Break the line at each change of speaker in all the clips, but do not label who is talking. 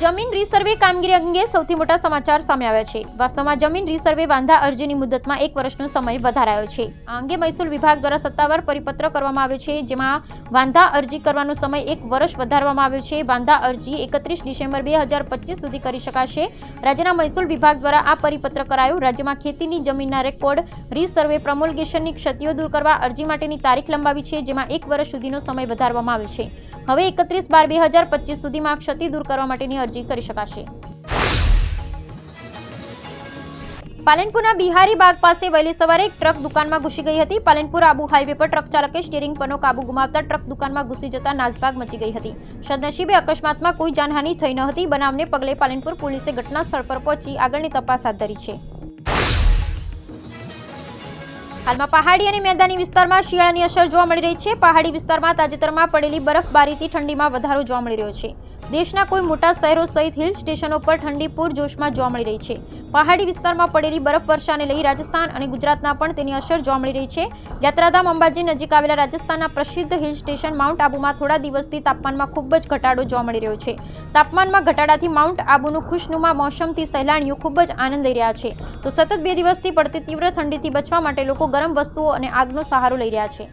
જમીન રીસર્વે કામગીરી અંગે સૌથી મોટા સમાચાર સામે આવ્યા છે. વાસ્તવમાં જમીન રીસર્વે વાંધા અરજીની મુદતમાં એક વર્ષનો સમય વધારાયો છે. આ અંગે મહેસૂલ વિભાગ દ્વારા સત્તાવાર પરિપત્ર કરવામાં આવ્યો છે, જેમાં વાંધા અરજી કરવાનો સમય એક વર્ષ વધારવામાં આવ્યો છે. વાંધા અરજી એકત્રીસ ડિસેમ્બર બે હજાર પચીસ સુધી કરી શકાશે. રાજ્યના મહેસૂલ વિભાગ દ્વારા આ પરિપત્ર કરાયું. રાજ્યમાં ખેતીની જમીનના રેકોર્ડ રીસર્વે પ્રમોલ્ગેશનની ક્ષતિઓ દૂર કરવા અરજી માટેની તારીખ લંબાવી છે, જેમાં એક વર્ષ સુધીનો સમય વધારવામાં આવ્યો છે. હવે એકત્રીસ બાર બે હજાર પચીસ સુધીમાં ક્ષતિ દૂર કરવા માટેની અરજી કરી શકાશે. પાલનપુરના બિહારી બાગ પાસે વહેલી સવારે એક ટ્રક દુકાનમાં ઘૂસી ગઈ હતી. પાલનપુર આબુ હાઈવે પર ટ્રક ચાલકે સ્ટીરિંગ પરનો કાબુ ગુમાવતા ટ્રક દુકાનમાં ઘૂસી જતા નાસભાગ મચી ગઈ હતી. સદનસીબે અકસ્માતમાં કોઈ જાનહાનિ થઈ ન હતી. બનાવને પગલે પાલનપુર પોલીસે ઘટના સ્થળ પર પહોંચી આગળની તપાસ હાથ ધરી છે. હાલમાં પહાડી અને મેદાની વિસ્તારમાં શિયાળાની અસર જોવા મળી રહી છે. પહાડી વિસ્તારમાં તાજેતરમાં પડેલી બરફબારીથી ઠંડીમાં વધારો જોવા મળી રહ્યો છે. દેશના કોઈ મોટા શહેરો સહિત હિલ સ્ટેશનો પર ઠંડી પૂરજોશમાં જોવા મળી રહી છે. પહાડી વિસ્તારમાં પડેલી બરફવર્ષાને લઈ રાજસ્થાન અને ગુજરાતના પણ તેની અસર જોવા મળી રહી છે. યાત્રાધામ અંબાજી નજીક આવેલા રાજસ્થાનના પ્રસિદ્ધ હિલ સ્ટેશન માઉન્ટ આબુમાં થોડા દિવસથી તાપમાનમાં ખૂબ જ ઘટાડો જોવા મળી રહ્યો છે. તાપમાનમાં ઘટાડાથી માઉન્ટ આબુનું ખુશનુમા મોસમથી સહેલાણીઓ ખૂબ જ આનંદ લઈ રહ્યા છે. તો સતત બે દિવસથી પડતી તીવ્ર ઠંડીથી બચવા માટે લોકો ગરમ વસ્તુઓ અને આગનો સહારો લઈ રહ્યા છે.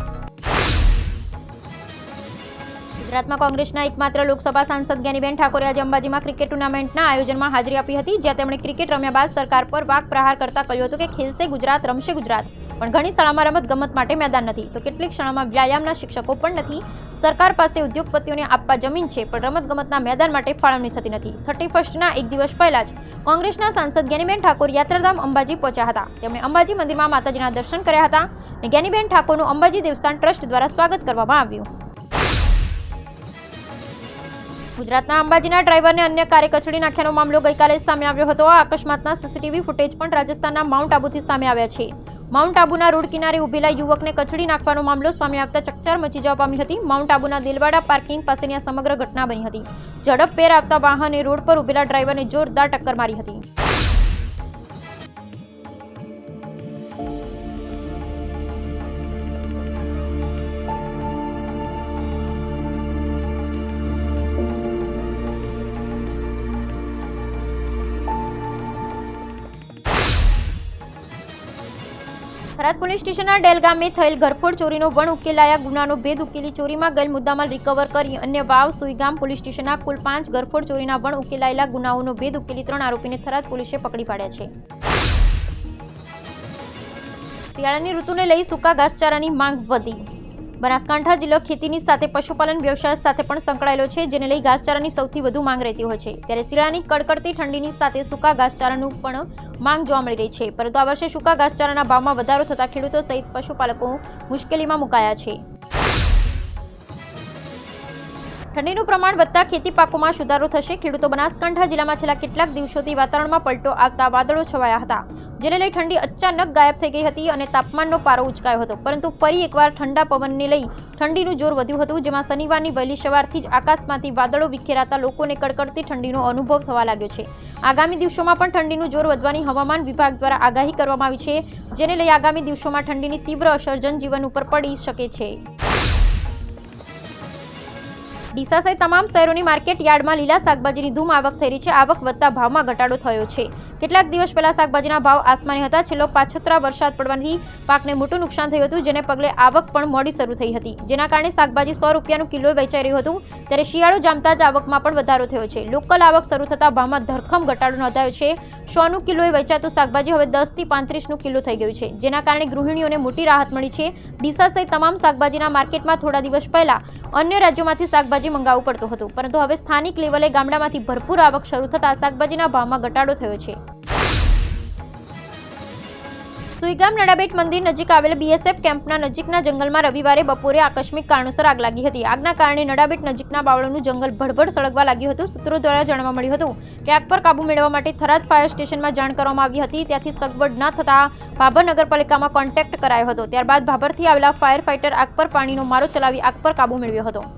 ગુજરાતમાં કોંગ્રેસના એકમાત્ર લોકસભા સાંસદ જ્ઞાનીબેન ઠાકોરે આજે અંબાજીમાં ક્રિકેટ ટુર્નામેન્ટના આયોજનમાં હાજરી આપી હતી, જ્યાં તેમણે ક્રિકેટ રમ્યા બાદ સરકાર પર વાક પ્રહાર કરતા કહ્યું હતું કે ખેલશે ગુજરાત, રમશે ગુજરાત, પણ ઘણી શાળામાં રમત ગમત માટે મેદાન નથી. તો કેટલીક શાળામાં વ્યાયામના શિક્ષકો પણ નથી. સરકાર પાસે ઉદ્યોગપતિઓને આપવા જમીન છે, પણ રમત ગમતના મેદાન માટે ફાળવણી થતી નથી. થર્ટી ફર્સ્ટના એક દિવસ પહેલા જ કોંગ્રેસના સાંસદ જ્ઞાનીબેન ઠાકોર યાત્રાધામ અંબાજી પહોંચ્યા હતા. તેમણે અંબાજી મંદિરમાં માતાજીના દર્શન કર્યા હતા અને જ્ઞાનીબેન ઠાકોરનું અંબાજી દેવસ્થાન ટ્રસ્ટ દ્વારા સ્વાગત કરવામાં આવ્યું. ગુજરાતના અંબાજીના ડ્રાઈવરને અન્ય કારે કચડી નાખ્યાનો મામલો ગઈકાલે સામે આવ્યો હતો. આ અકસ્માતના સીસીટીવી ફૂટેજ પણ રાજસ્થાનના માઉન્ટ આબુથી સામે આવ્યા છે. માઉન્ટ આબુના રોડ કિનારે ઉભેલા યુવકને કચડી નાખવાનો મામલો સામે આવતા ચકચાર મચી જવા પામી હતી. માઉન્ટ આબુના દિલવાડા પાર્કિંગ પાસેની આ સમગ્ર ઘટના બની હતી. ઝડપ પેર આવતા વાહને રોડ પર ઉભેલા ડ્રાઈવરને જોરદાર ટક્કર મારી હતી. થરાદ પોલીસ સ્ટેશનના ડેલ ગામે થયેલ ઘરફોડ ચોરીનો વણ ઉકેલાયા, ગુનાનો ભેદ ઉકેલી ચોરીમાં ગયેલ મુદ્દામાલ રિકવર કરી અન્ય વાવ, સુઈગામ પોલીસ સ્ટેશનના કુલ પાંચ ઘરફોડ ચોરીના વણ ઉકેલાયેલા, ગુનાઓનો ભેદ ઉકેલી ત્રણ આરોપીને થરાદ પોલીસે પકડી પાડ્યા છે. શિયાળાની ઋતુને લઈ સૂકા ઘાસચારાની માંગ વધી. બનાસકાંઠા જિલ્લો ખેતીની સાથે પશુપાલન વ્યવસાય સાથે પણ સંકળાયેલો છે, જેને લઈ ઘાસચારાની સૌથી વધુ માંગ રહેતી હોય છે. ત્યારે શિયાળાની કડકડતી ઠંડીની સાથે સૂકા ઘાસચારાનું પણ માંગ જોવા મળી રહી છે. પરંતુ આ વર્ષે સૂકા ઘાસચારાના ભાવમાં વધારો થતા ખેડૂતો સહિત પશુપાલકો મુશ્કેલીમાં મુકાયા છે. ઠંડીનું પ્રમાણ વધતા ખેતી પાકોમાં સુધારો થશે. ખેડૂતો બનાસકાંઠા જિલ્લામાં છેલ્લા કેટલાક દિવસોથી વાતાવરણમાં પલટો આવતા વાદળો છવાયા હતા. જેને લઈ ઠંડી અચાનક ગાયબ થઈ ગઈ હતી અને તાપમાનનો પારો ઉચકાયો હતો. પરંતુ ફરી એકવાર ઠંડા પવનને લઈ ઠંડીનું જોર વધ્યું હતું, જેમાં શનિવારની વહેલી સવારથી જ આકાશમાંથી વાદળો વિખેરાતા લોકોને કડકડતી ઠંડીનો અનુભવ થવા લાગ્યો છે. આગામી દિવસોમાં પણ ઠંડીનું જોર વધવાની હવામાન વિભાગ દ્વારા આગાહી કરવામાં આવી છે, જેને લઈ આગામી દિવસોમાં ઠંડીની તીવ્ર અસર જનજીવન ઉપર પડી શકે છે. ડીસા તમામ શહેરોની માર્કેટ યાર્ડમાં લીલા શાકભાજીની ધૂમ આવક થઈ રહી છે. આવક વધતા ભાવમાં ઘટાડો થયો છે. કેટલાક દિવસ પહેલા શાકભાજીના ભાવ આસમાની હતા. છેલ્લો પાછતરા વરસાદ પડવાથી પાકને મોટું નુકસાન થયું હતું, જેને પગલે આવક પણ મોડી શરૂ થઈ હતી. જેના કારણે શાકભાજી સો રૂપિયાનું કિલો વેચાઈ રહ્યું હતું, ત્યારે શિયાળો જામતા જ આવકમાં પણ વધારો થયો છે. લોકલ આવક શરૂ થતાં ભાવમાં ધરખમ ઘટાડો નોંધાયો છે. સોનું કિલોએ વેચાતું શાકભાજી હવે દસથી પાંત્રીસનું કિલો થઈ ગયું છે, જેના કારણે ગૃહિણીઓને મોટી રાહત મળી છે. ડીસા સહિત તમામ શાકભાજીના માર્કેટમાં થોડા દિવસ પહેલા અન્ય રાજ્યોમાંથી શાકભાજી મંગાવવું પડતું હતું, પરંતુ હવે સ્થાનિક લેવલે ગામડામાંથી ભરપૂર આવક શરૂ થતાં શાકભાજીના ભાવમાં ઘટાડો થયો છે. સુઈગામ નડાબેટ મંદિર નજીક આવેલ બીએસએફ કેમ્પના નજીકના જંગલમાં રવિવારે બપોરે આકસ્મિક કારણોસર આગ લાગી હતી. આગના કારણે નડાબેટ નજીકના બાવળનું જંગલ ભડભડ સળગવા લાગ્યું હતું. સૂત્રો દ્વારા જાણવા મળ્યું હતું કે આગ પર કાબુ મેળવવા માટે થરાદ ફાયર સ્ટેશનમાં જાણ કરવામાં આવી હતી. ત્યાંથી સગવડ ન થતાં ભાભર નગરપાલિકામાં કોન્ટેક્ટ કરાયો હતો. ત્યારબાદ ભાભરથી આવેલા ફાયર ફાઇટર આગ પર પાણીનો મારો ચલાવી આગ પર કાબુ મેળવ્યો હતો.